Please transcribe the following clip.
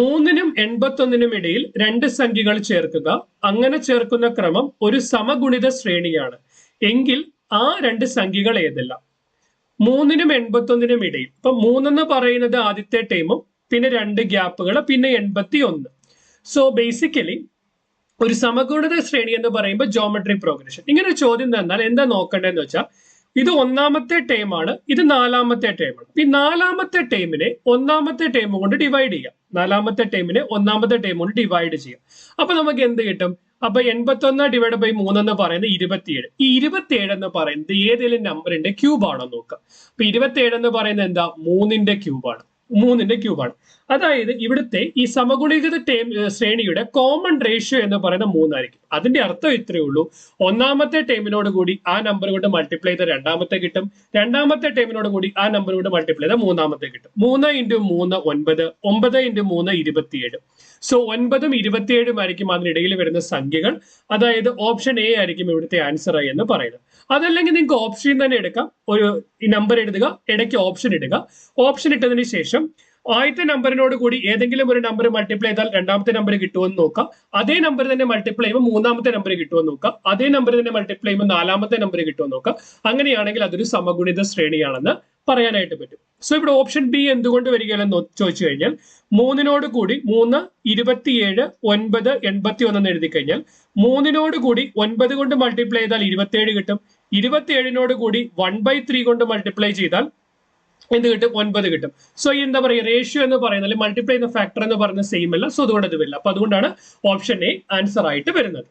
മൂന്നിനും എൺപത്തൊന്നിനും ഇടയിൽ രണ്ട് സംഖ്യകൾ ചേർക്കുക. അങ്ങനെ ചേർക്കുന്ന ക്രമം ഒരു സമഗുണിത ശ്രേണിയാണ്. എങ്കിൽ ആ രണ്ട് സംഖ്യകൾ ഏതെല്ലാം? മൂന്നിനും എൺപത്തൊന്നിനും ഇടയിൽ. ഇപ്പൊ മൂന്നെന്ന് പറയുന്നത് ആദ്യത്തെ ടൈമും പിന്നെ രണ്ട് ഗ്യാപ്പുകൾ പിന്നെ എൺപത്തി ഒന്ന് സോ ബേസിക്കലി ഒരു സമഗുണിത ശ്രേണി എന്ന് പറയുമ്പോൾ ജോമെട്രി പ്രോഗ്രഷൻ ഇങ്ങനെ ചോദ്യം തന്നാൽ എന്താ നോക്കേണ്ടതെന്ന് വെച്ചാൽ ഇത് ഒന്നാമത്തെ ടേം ആണ്. ഇത് നാലാമത്തെ ടേം ആണ്. ഈ നാലാമത്തെ ടേമിനെ ഒന്നാമത്തെ ടേം കൊണ്ട് ഡിവൈഡ് ചെയ്യാം. നാലാമത്തെ ടേമിനെ ഒന്നാമത്തെ ടേം കൊണ്ട് ഡിവൈഡ് ചെയ്യാം. അപ്പൊ നമുക്ക് എന്ത് കിട്ടും? അപ്പൊ എൺപത്തി ഒന്ന് ഡിവൈഡ് ബൈ മൂന്നെന്ന് പറയുന്നത് ഇരുപത്തിയേഴ്. ഈ ഇരുപത്തിയേഴ് എന്ന് പറയുന്നത് ഏതെങ്കിലും നമ്പറിന്റെ ക്യൂബ് ആണോ നോക്കുക. അപ്പൊ ഇരുപത്തിയേഴ് എന്ന് പറയുന്നത് എന്താ? മൂന്നിന്റെ ക്യൂബാണ് മൂന്നിന്റെ ക്യൂബാണ് അതായത് ഇവിടുത്തെ ഈ സമഗുണീകൃത ടേം ശ്രേണിയുടെ കോമൺ റേഷ്യോ എന്ന് പറയുന്ന മൂന്നായിരിക്കും. അതിന്റെ അർത്ഥം ഇത്രയേ ഉള്ളൂ. ഒന്നാമത്തെ ടേമിനോട് കൂടി ആ നമ്പർ കൊണ്ട് മൾട്ടിപ്ലൈ ചെയ്ത രണ്ടാമത്തെ കിട്ടും. രണ്ടാമത്തെ ടേമിനോട് കൂടി ആ നമ്പർ കൊണ്ട് മൾട്ടിപ്ലൈ ചെയ്ത മൂന്നാമത്തെ കിട്ടും. മൂന്ന് ഇന്റു മൂന്ന് ഒൻപത് ഒമ്പത് ഇന്റു മൂന്ന് ഇരുപത്തിയേഴ്. സോ ഒൻപതും ഇരുപത്തിയേഴും ആയിരിക്കും അതിനിടയിൽ വരുന്ന സംഖ്യകൾ. അതായത് ഓപ്ഷൻ എ ആയിരിക്കും ഇവിടുത്തെ ആൻസർ ആയി എന്ന് പറയുന്നത്. അതല്ലെങ്കിൽ നിങ്ങൾക്ക് ഓപ്ഷൻ തന്നെ എടുക്കാം. ഒരു നമ്പർ എഴുതുക ഇടയ്ക്ക് ഓപ്ഷൻ ഇടുക. ഓപ്ഷൻ ഇട്ടതിന് ശേഷം ആദ്യത്തെ നമ്പറിനോട് കൂടി ഏതെങ്കിലും ഒരു നമ്പർ മൾട്ടിപ്ലൈ ചെയ്താൽ രണ്ടാമത്തെ നമ്പർ കിട്ടുമെന്ന് നോക്കാം. അതേ നമ്പർ തന്നെ മൾട്ടിപ്ലൈ ചെയ്യുമ്പോൾ മൂന്നാമത്തെ നമ്പർ കിട്ടുമെന്ന് നോക്കാം. അതേ നമ്പർ തന്നെ മൾട്ടിപ്ലൈ ചെയ്യുമ്പോൾ നാലാമത്തെ നമ്പർ കിട്ടുമെന്ന് നോക്കാം. അങ്ങനെയാണെങ്കിൽ അതൊരു സമഗുണിത ശ്രേണിയാണെന്ന് പറയാനായിട്ട് പറ്റും. സോ ഇവിടെ ഓപ്ഷൻ ബി എന്തുകൊണ്ട് വരികയില്ലെന്ന് ചോദിച്ചു കഴിഞ്ഞാൽ മൂന്നിനോട് കൂടി മൂന്ന് ഇരുപത്തിയേഴ് ഒൻപത് എൺപത്തി ഒന്ന് എഴുതി കഴിഞ്ഞാൽ മൂന്നിനോട് കൂടി ഒൻപത് കൊണ്ട് മൾട്ടിപ്ലൈ ചെയ്താൽ ഇരുപത്തിയേഴ് കിട്ടും. ഇരുപത്തിയേഴിനോട് കൂടി വൺ ബൈ ത്രീ കൊണ്ട് മൾട്ടിപ്ലൈ ചെയ്താൽ എന്ത് കിട്ടും? ഒൻപത് കിട്ടും. സോ ഈ എന്താ പറയുക റേഷ്യോ എന്ന് പറയുന്നത് മൾട്ടിപ്ലൈ ചെയ്യുന്ന ഫാക്ടർ എന്ന് പറയുന്നത് സെയിം അല്ല. സോ അതുകൊണ്ട് അത് വരില്ല. അപ്പൊ അതുകൊണ്ടാണ് ഓപ്ഷൻ എ ആൻസർ ആയിട്ട് വരുന്നത്.